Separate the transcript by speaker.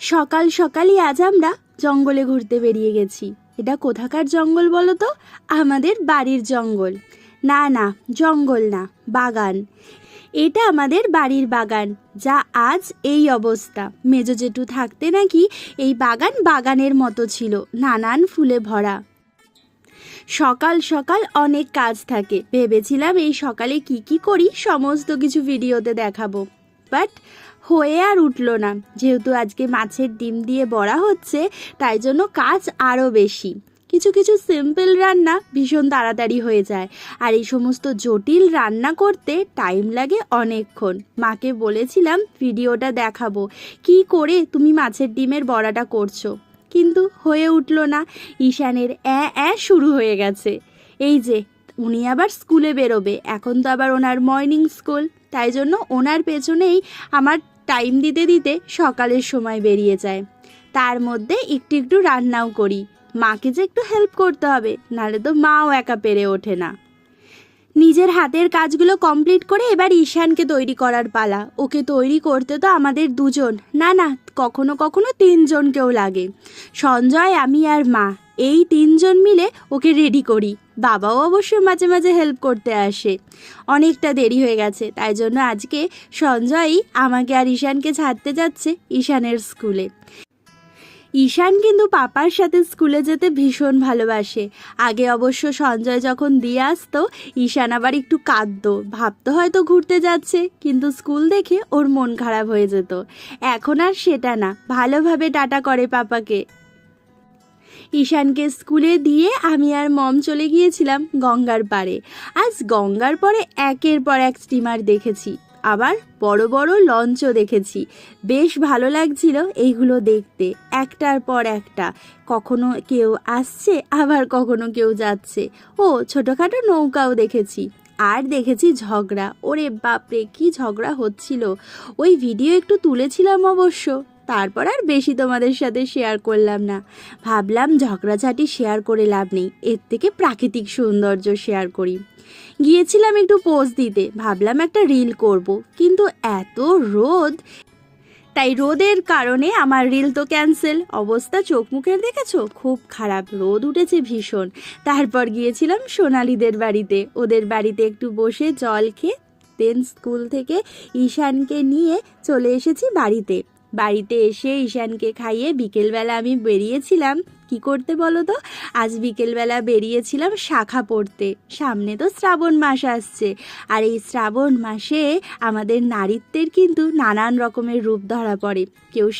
Speaker 1: সকাল সকালই আজ আমরা জঙ্গলে ঘুরতে বেরিয়ে গেছি। এটা কোথাকার জঙ্গল বলো তো? আমাদের বাড়ির জঙ্গল। না না, জঙ্গল না, বাগান। এটা আমাদের বাড়ির বাগান, যা আজ এই অবস্থা। মেজো জেঠু থাকতে নাকি এই বাগান বাগানের মতো ছিল, নানান ফুলে ভরা। সকাল সকাল অনেক কাজ থাকে। ভেবেছিলাম এই সকালে কি কি করি, সমস্ত কিছু ভিডিওতে দেখাবো। বাট হয়ে আর উঠল না। যেহেতু আজকে মাছের ডিম দিয়ে বড়া হচ্ছে, তাই জন্য কাজ আরও বেশি। কিছু কিছু সিম্পল রান্না ভীষণ তাড়াতাড়ি হয়ে যায়। আর এই সমস্ত জটিল রান্না করতে টাইম লাগে অনেকক্ষণ। মাকে বলেছিলাম, ভিডিওটা দেখাবো। কি করে তুমি মাছের ডিমের বড়াটা করছ? কিন্তু হয়ে উঠল না। ঈশানের অ্যা অ্যা শুরু হয়ে গেছে। এই যে উনি আবার স্কুলে বেরোবে। এখন তো আবার ওনার মর্নিং স্কুল তাই জন্য ওনার পেছনেই আমার টাইম দিতে দিতে সকালের সময় বেরিয়ে যায়। তার মধ্যে একটু একটু রান্নাও করি। মাকে যে একটু হেল্প করতে হবে, নাহলে তো মাও একা পেরে ওঠে না। নিজের হাতের কাজগুলো কমপ্লিট করে এবার ঈশানকে তৈরি করার পালা। ওকে তৈরি করতে তো আমাদের দুজন। না না, কখনো কখনো তিনজনকেও লাগে। সঞ্জয়, আমি আর মা, এই তিনজন মিলে ওকে রেডি করি। বাবাও অবশ্য মাঝে মাঝে হেল্প করতে আসে। অনেকটা দেরি হয়ে গেছে, তাই জন্য আজকে সঞ্জয়ই আমাকে আর ঈশানকে ছাড়তে যাচ্ছে ঈশানের স্কুলে ঈশান কিন্তু পাপার সাথে স্কুলে যেতে ভীষণ ভালোবাসে। আগে অবশ্য সঞ্জয় যখন দিয়ে আসতো, ঈশান আবার একটু কাঁদতো, ভাবতো হয়তো ঘুরতে যাচ্ছে, কিন্তু স্কুল দেখে ওর মন খারাপ হয়ে যেত। এখন আর সেটা না, ভালোভাবে টাটা করে পাপাকে। ঈশানকে স্কুলে দিয়ে আমি আর মম চলে গিয়েছিলাম গঙ্গার পাড়ে। আজ গঙ্গার পরে একের পর এক স্টিমার দেখেছি। আবার বড় বড় লঞ্চও দেখেছি। বেশ ভালো লাগছিল এইগুলো দেখতে, একটার পর একটা। কখনো কেউ আসছে, আবার কখনো কেউ যাচ্ছে। ও, ছোটোখাটো নৌকাও দেখেছি। আর দেখেছি ঝগড়া। ওরে বাপরে, কি ঝগড়া হচ্ছিল। ওই ভিডিও একটু তুলেছিলাম অবশ্য। তারপর আর বেশি তোমাদের সাথে শেয়ার করলাম না। ভাবলাম ঝগড়াঝাটি শেয়ার করে লাভ নেই, এর থেকে প্রাকৃতিক সৌন্দর্য শেয়ার করি। গিয়েছিলাম একটু পোজ দিতে, ভাবলাম একটা রিল করব, কিন্তু এত রোদ! তাই রোদের কারণে আমার রিল তো ক্যান্সেল অবস্থা চোখ মুখের দেখেছ? খুব খারাপ, রোদ উঠেছে ভীষণ। তারপর গিয়েছিলাম সোনালিদের বাড়িতে, ওদের বাড়িতে একটু বসে জল খেয়ে দেন স্কুল থেকে ঈশানকে নিয়ে চলে এসেছি বাড়িতে। বাড়িতে এসে ঈশানকে খাইয়ে বিকেলবেলা আমি বেরিয়েছিলাম। কি করতে বলো তো? আজ বিকেলবেলা বেরিয়েছিলাম শাখা পড়তে। সামনে তো শ্রাবণ মাস আসছে। আর এই শ্রাবণ মাসে আমাদের নারীত্বের কিন্তু নানান রকমের রূপ ধরা পড়ে। কেউ